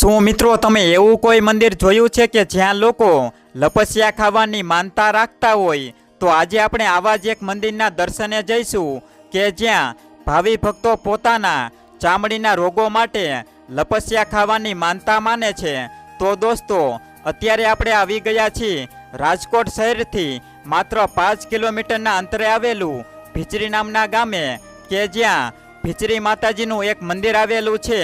શું મિત્રો, તમે એવું કોઈ મંદિર જોયું છે કે જ્યાં લોકો લપસ્યા ખાવાની માનતા રાખતા હોય? તો આજે આપણે આવા જ એક મંદિરના દર્શને જઈશું કે જ્યાં ભાવિ ભક્તો પોતાના ચામડીના રોગો માટે લપસ્યા ખાવાની માનતા માને છે. તો દોસ્તો, અત્યારે આપણે આવી ગયા છીએ રાજકોટ શહેરથી માત્ર પાંચ કિલોમીટરના અંતરે આવેલું ભીચરી નામના ગામે કે જ્યાં ભીચરી માતાજીનું એક મંદિર આવેલું છે.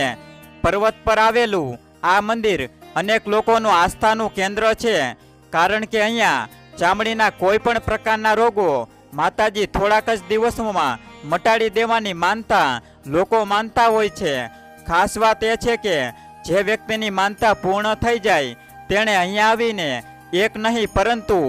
પર્વત પર આવેલું આ મંદિર અનેક લોકોનું આસ્થાનું કેન્દ્ર છે. કારણ કે અહીંયા ચામડીના કોઈ પણ પ્રકારના રોગો માતાજી થોડાક જ દિવસોમાં મટાડી દેવાની માનતા લોકો માનતા હોય છે. ખાસ વાત એ છે કે જે વ્યક્તિની માનતા પૂર્ણ થઈ જાય તેણે અહીંયા આવીને એક નહીં પરંતુ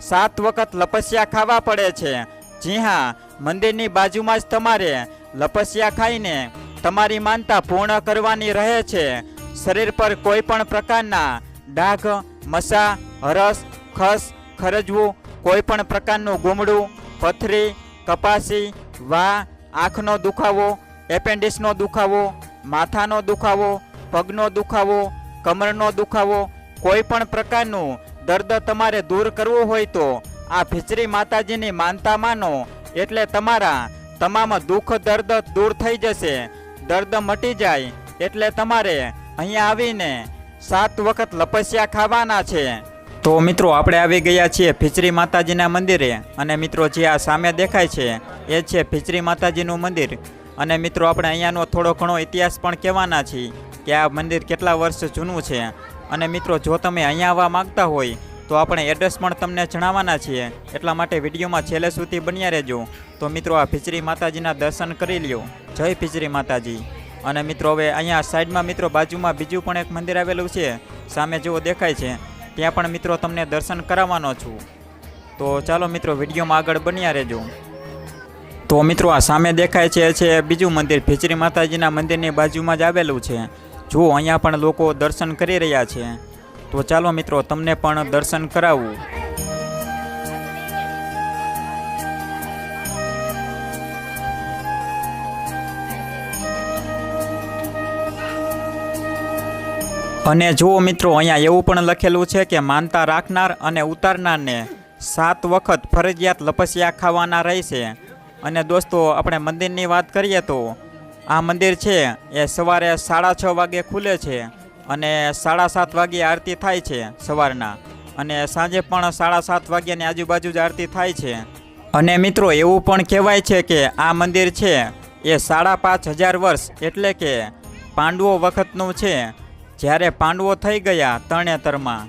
સાત વખત લપસ્યા ખાવા પડે છે. જી હા, મંદિરની બાજુમાં જ તમારે લપસ્યા ખાઈને તમારી માનતા પૂર્ણ કરવાની રહે છે. શરીર પર કોઈ પણ પ્રકારના ડાઘ, મસા, હરસ, ખસ, ખરજવું, કોઈ પણ પ્રકારનું ગુમડું, પથરી, કપાસી, વા, આંખનો દુખાવો, એપેન્ડિક્સનો દુખાવો, માથાનો દુખાવો, પગનો દુખાવો, કમરનો દુખાવો, કોઈ પણ પ્રકારનું દર્દ તમારે દૂર કરવું હોય તો આ ભીચરી માતાજીની માનતા માનો. એટલે તમારા તમામ દુઃખ દર્દ દૂર થઈ જશે. દર્દ મટી જાય. એટલે તમારે અહીંયા આવીને સાત વખત લપસ્યા ખાવાના છે. તો મિત્રો, આપણે આવી ગયા છીએ ફિચરી માતાજીના મંદિરે. અને મિત્રો, જે આ સામે દેખાય છે, એ છે ફિચરી માતાજીનું મંદિર. અને મિત્રો, આપણે અહીંયાનો થોડો ઘણો ઇતિહાસ પણ કહેવાના છીએ કે આ મંદિર કેટલા વર્ષ જૂનું છે. અને મિત્રો, જો તમે અહીંયા આવવા માંગતા હોય, તો આપણે એડ્રેસ પણ તમને જણાવવાના છીએ. એટલા માટે વિડીયોમાં છેલ્લે સુધી બન્યા રહેજો. તો મિત્રો, આ ફિચરી માતાજીના દર્શન કરી લ્યો. જય ફિચરી માતાજી. અને મિત્રો, હવે અહીંયા સાઈડમાં મિત્રો, બાજુમાં બીજું પણ એક મંદિર આવેલું છે. સામે જેવો દેખાય છે. ત્યાં પણ મિત્રો તમને દર્શન કરાવવાનો છું. તો ચાલો મિત્રો, વિડીયોમાં આગળ બન્યા રહેજો. તો મિત્રો, આ સામે દેખાય છે છે બીજું મંદિર. ભીચરી માતાજીના મંદિરની બાજુમાં જ આવેલું છે. જુઓ અહીંયા પણ લોકો દર્શન કરી રહ્યા છે. તો ચાલો મિત્રો, તમને પણ દર્શન કરાવું. અને જુઓ મિત્રો, અહીંયા એવું પણ લખેલું છે કે માનતા રાખનાર અને ઉતારનારને સાત વખત ફરજિયાત લપસ્યા ખાવાના રહેશે. અને દોસ્તો, આપણે મંદિરની વાત કરીએ તો, આ મંદિર છે, એ સવારે સાડા છ વાગે ખુલે છે અને સાડા સાત વાગે આરતી થાય છે સવારના. અને સાંજે પણ સાડા સાત વાગ્યાની આજુબાજુ જ આરતી થાય છે. અને મિત્રો, એવું પણ કહેવાય છે કે આ મંદિર છે, એ સાડા પાંચ હજાર વર્ષ એટલે કે પાંડવો વખતનું છે. જ્યારે પાંડવો થઈ ગયા તરણેતરમાં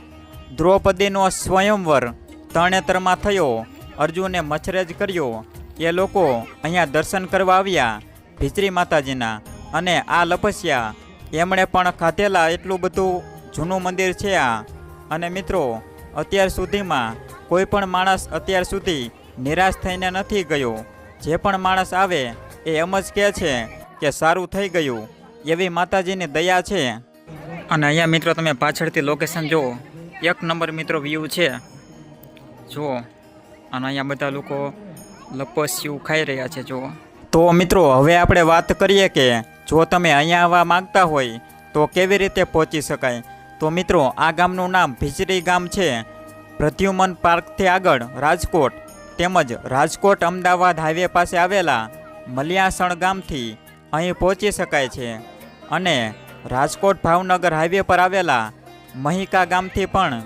દ્રૌપદીનો સ્વયંવર તરણેતરમાં થયો. અર્જુને મચ્છરેજ કર્યો. એ લોકો અહીંયા દર્શન કરવા આવ્યા ભીચરી માતાજીના અને આ લપસ્યા. એમણે પણ ખાધેલા એટલું બધું જૂનું મંદિર છે આ. અને મિત્રો, અત્યાર સુધીમાં કોઈ પણ માણસ અત્યાર સુધી નિરાશ થઈને નથી ગયો. જે પણ માણસ આવે એ એમ જ કહે છે કે સારું થઈ ગયું. એવી માતાજીની દયા છે. અને અહીંયા મિત્રો તમે પાછળથી લોકેશન જુઓ. એક નંબર મિત્રો વ્યૂ છે. જુઓ. અને અહીંયા બધા લોકો લપસ્યું ખાઈ રહ્યા છે, જુઓ. તો મિત્રો, હવે આપણે વાત કરીએ કે જો તમે અહીંયા આવવા માંગતા હોય, તો કેવી રીતે પહોંચી શકાય? તો મિત્રો, આ ગામનું નામ ભીચરી ગામ છે. પ્રદ્યુમન પાર્કથી આગળ રાજકોટ તેમજ રાજકોટ અમદાવાદ હાઈવે પાસે આવેલા મલિયાસણ ગામથી અહીં પહોંચી શકાય છે. અને રાજકોટ ભાવનગર હાઈવે પર આવેલા મહિકા ગામથી પણ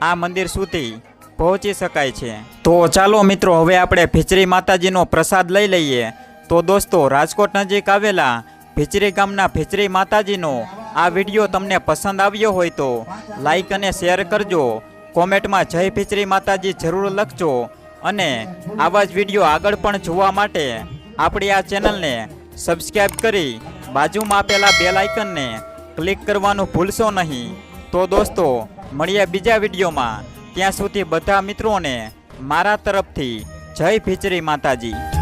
આ મંદિર સુધી પહોંચી શકાય છે. તો ચાલો મિત્રો, હવે આપણે ભીચરી માતાજીનો પ્રસાદ લઈ લઈએ. તો દોસ્તો, રાજકોટ નજીક આવેલા ભીચરી ગામના ભીચરી માતાજીનો આ વીડિયો તમને પસંદ આવ્યો હોય તો લાઈક અને શેર કરજો. કોમેન્ટમાં જય ભીચરી માતાજી જરૂર લખજો. અને આવા જ વીડિયો આગળ પણ જોવા માટે આપણી આ ચેનલને સબસ્ક્રાઈબ કરી બાજુમાં આપેલા બેલ આઇકનને ક્લિક કરવાનું ભૂલશો નહીં. તો દોસ્તો, મળીએ બીજા વિડીયોમાં. ત્યાં સુધી બધા મિત્રોને મારા તરફથી જય ભીચરી માતાજી.